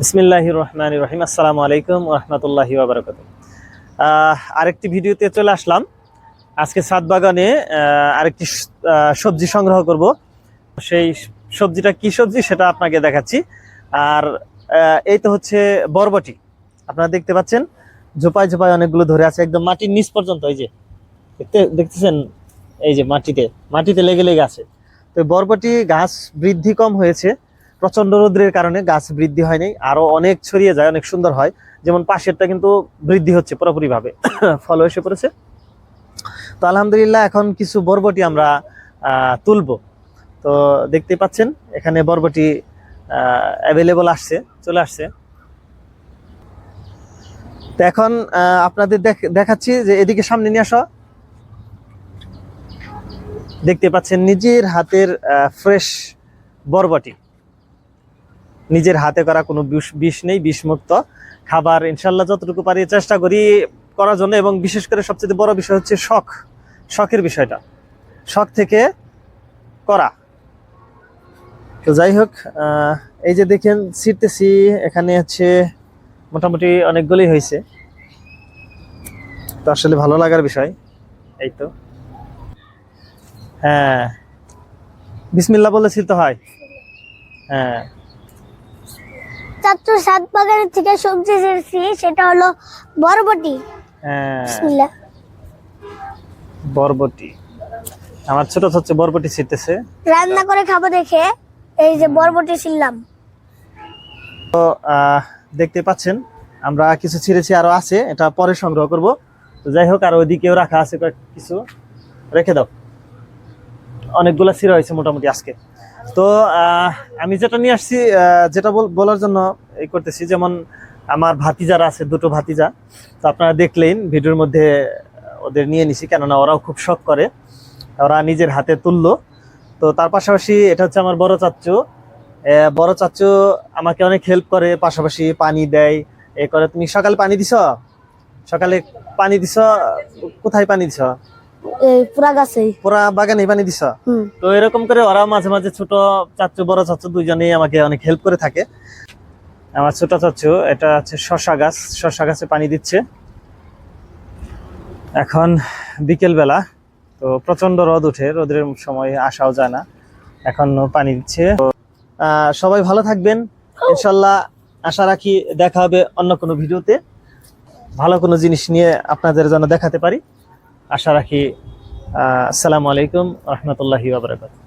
বিসমিল্লাহ রহমান রহিম। আসসালামু আলাইকুম রহমতুল্লাহি বাবরকাত আরেকটি ভিডিওতে চলে আসলাম। আজকে সাত বাগানে আরেকটি সবজি সংগ্রহ করব। সেই সবজিটা কি সবজি সেটা আপনাকে দেখাচ্ছি। আর এই তো হচ্ছে বরবটি। আপনারা দেখতে পাচ্ছেন, ঝোপায় ঝোপায় অনেকগুলো ধরে আছে, একদম মাটির নিচ পর্যন্ত, এই যে। দেখতে, দেখতেছেন? এই যে মাটিতে মাটিতে লেগে লেগে আছে। তো বরবটি গাছ বৃদ্ধি কম হয়েছে। প্রচণ্ড রোদ্রের কারণে গাছ বৃদ্ধি হয়নি, আরও অনেক ছড়িয়ে যায়, অনেক সুন্দর হয়। যেমন পাশেরটা কিন্তু বৃদ্ধি হচ্ছে পুরোপুরি ভাবে ফল এসে পড়েছে। তো আলহামদুলিল্লাহ এখন কিছু বরবটি আমরা তুলবো। তো দেখতে পাচ্ছেন, এখানে বরবটি অ্যাভেলেবল আসছে, চলে আসছে। তো এখন আপনাদের দেখ- দেখাচ্ছি যে এদিকে সামনে নিয়ে আসো। দেখতে পাচ্ছেন নিজের হাতের ফ্রেশ বরবটি। নিজের হাতে করা কোনো বিষ বিষ নেই, বিষমুক্ত খাবার। ইনশাল্লাহ যতটুকু পারি চেষ্টা করি করার জন্য এবং বিশেষ করে সবচেয়ে বড় বিষয় হচ্ছে শখ। শখের বিষয়টা। শখ থেকে করা। তো যাই হোক এই যে দেখেন, ছিটতেছি, এখানে হচ্ছে মোটামুটি অনেকগুলোই হয়েছে। তো আসলে ভালো লাগার বিষয়, এই তো। হ্যাঁ। বিসমিল্লা বলে ছিলতে হয়? হ্যাঁ। সাত বাগানের থেকে সবজি সেটা হলো বরবটি। হ্যাঁ। বিসমিল্লাহ। বরবটি। আমার ছোট হচ্ছে বরবটি ছিটতেছে। রান্না করে খাব দেখে এই যে বরবটি ছিললাম আহ, দেখতে পাচ্ছেন আমরা কিছু ছিঁড়েছি আরও আছে এটা পরে সংগ্রহ করব। তো যাই হোক আর ওইদিকেও রাখা আছে কিছু। রেখে দাও। অনেকগুলো ছিঁড়া হয়েছে মোটামুটি আজকে। তো আমি যেটা নিয়ে আসছি যেটা বল- বলার জন্য এই করতেছি, যেমন আমার ভাতিজারা আছে, দুটো ভাতিজা। তো আপনারা দেখলেন, ভিডিওর মধ্যে ওদের নিয়ে নিছি, কেননা ওরাও খুব শখ করে। ওরা নিজের হাতে তুললো। তো তার পাশাপাশি এটা হচ্ছে আমার বড় চাচ্চু। বড় চাচ্চু আমাকে অনেক হেল্প করে, পাশাপাশি পানি দেয়। এ করে, তুমি সকালে পানি দিছ? সকালে পানি দিছ? কোথায় পানি দিছ? পুরা গাছে পুরা বাগানে পানি দিছ? তো এরকম করে ওরা মাঝে মাঝে ছোট বড় আমাকে অনেক হেল্প করে থাকে। আমার ছোট চাচ্চু এটা হচ্ছে শশা গাছ। শশা গাছে পানি দিচ্ছে। এখন বিকেল বেলা তো প্রচণ্ড রোদ উঠে রোদের সময় আসাও যায় না। এখন পানি দিচ্ছে। সবাই ভালো থাকবেন। ইনশাল্লাহ আশা রাখি দেখা হবে অন্য কোনো ভিডিওতে। ভালো কোনো জিনিস নিয়ে আপনাদের জন্য দেখাতে পারি। আশা রাখি আসসালামু আলাইকুম রহমতুল্লাহি বাবরাকাত